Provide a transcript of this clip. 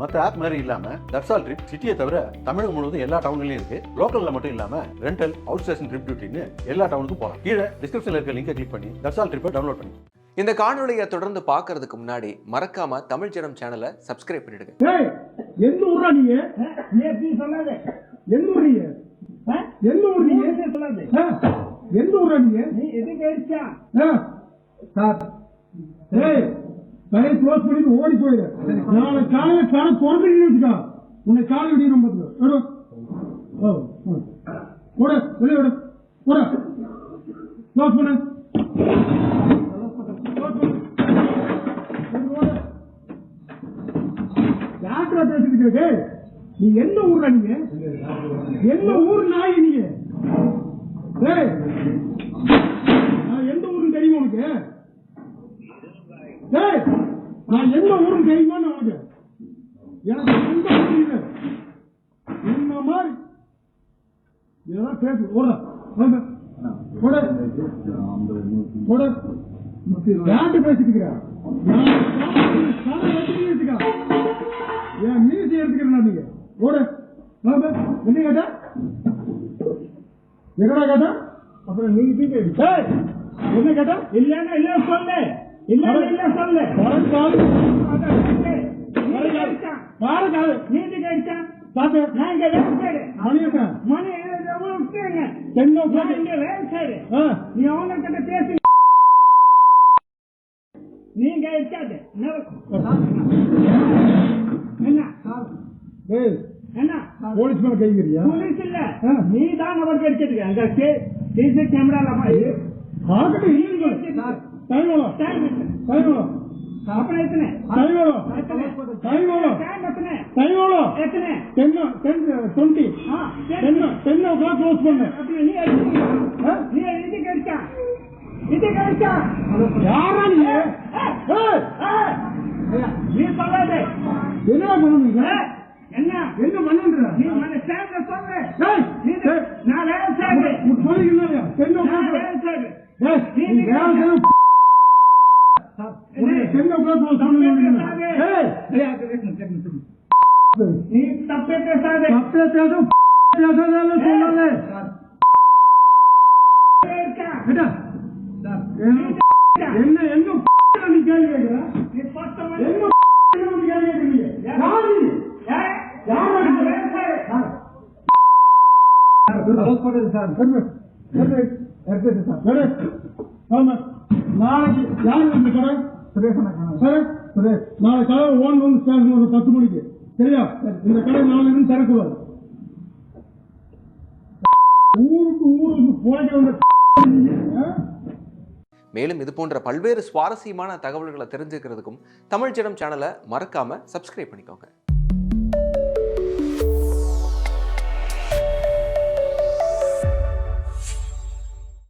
மற்ற ஆப் மாதிரி இல்லாம தட்சால் ட்ரிப் சிட்டியை தவிர தமிழகம் முழுவதும் எல்லா டவுன்லயும் இருக்கு. லோக்கல்ல மட்டும் இல்லாம ரெண்டல் அவுட் ஸ்டேஷன் ட்ரிப் டியூட்டின்னு எல்லா டவுனுக்கும் போகலாம் கீழே டிஸ்கிரிப்ஷன்ல இருக்க லிங்கை கிளிக் பண்ணி தட்சால் ட்ரிப்பை டவுன்லோட் பண்ணி. இந்த காணொளியை தொடர்ந்து பார்க்கறதுக்கு முன்னாடி மறக்காம தமிழ் ஜனம் சேனலை சப்ஸ்கிரைப் பண்ணிடுங்க. ஏய் எந்த ஊரா நீங்க நீ எப்படி சொல்லாத. எந்த ஊர்? எந்த ஊர் நீ? சொல்லாத? எந்த நீ? எதுக்கு? சார். ஏய் கடையை க்ளோஸ் பண்ணிட்டு ஓடி போயிரு. நாளை காலையில கடை திறந்துட்டு வச்சுக்கா. உன்னை காலை விடியும் பார்த்துக்கோ விடு. ஓ வெளியே விடு. க்ளோஸ் பண்ணு. Close பேசிட்டு நீ எந்த ஊர்ல நீங்க? எந்த ஊர் நாய் நீங்க டேய், நான் எந்த ஊருன்னு தெரியுமா உனக்கு டேய், நான் எந்த ஊருன்னு தெரியுமா உனக்கு எனக்கு எந்த ஊர் இல்லை. இந்த மாதிரி இதெல்லாம் பேசு. ஓட. என் மீசி எடுத்துக்கிறேன் நீங்க? ஓட. என்ன கேட்டா? எங்கடா கேட்டா? அப்புறம் நீங்க என்ன கேட்டா? இல்லன்னா இல்ல சொல்லு. இல்லன்னா இல்ல சொல்லு வரக்கால் அதான் சொல்லு. நீ எதுக்கு அடிச்சா? வரக்கால் நீ எதுக்கு அடிச்சா? சாப்பிட்டு நான் இங்க வேலை செய்றேன். மணியக்கா மணி அவன்கிட்ட பேசி. நீங்க அடிச்சாது. என்ன? என்ன? போலீஸ் மேல கைங்கிறியா? போலீஸ் இல்ல. நீ தான் அவருக்கு அடிச்சிருக்க அந்த சிசி கேமரால ஆகட்டும் இல்லைங்க டைம் எவ்வளோ டைம் டைம் எவ்வளோ அப்புறம் எத்தனை டைம் எவ்வளோ எத்தனை? டைம் எவ்வளோ டைம் எத்தனை? டைம் எவ்வளோ எத்தனை? டென் டென் டுவெண்ட்டி ஆ, சரி. Ten ten o'clock close பண்ணு. அப்படி நீ அடிச்சீங்க. ஆ? நீ இது கடிச்சா இது கடிச்சா யாரா நீ? ஏய், நீ சொல்லாத. என்னடா பண்ணுவீங்க? ஆ? என்ன? என்ன பண்ணுன்ற? நீ மன சேர்ந்த சொல்லு ஏய், நீ ஏய், நான் வேலை தப்பே பேசும் பேசாதே. சொல்லாதே இருக்கா? கேட்டா என்ன என்ன நீ கேள்வி கேட்கிற? என்ன கேள்வி கேட்கிறீங்க? யார்? யார்? வேலை செய்றேன். நாளைக்கு யாரு இந்த கடை? சுரேஷ் சுரேஷ். நாளை கடை ஓன் வந்து ஸ்டேஷன் ஒரு பத்து மணிக்கு. சரியா? இந்த கடை இருந்து திறக்கூடாது ஊருக்கு ஊருக்கு போய்க்க? மேலும் இது போன்ற பல்வேறு சுவாரஸ்யமான தகவல்களை தெரிஞ்சுக்கிறதுக்கும் தமிழ் ஜனம் சேனலை மறக்காம சப்ஸ்கிரைப் பண்ணிக்கோங்க.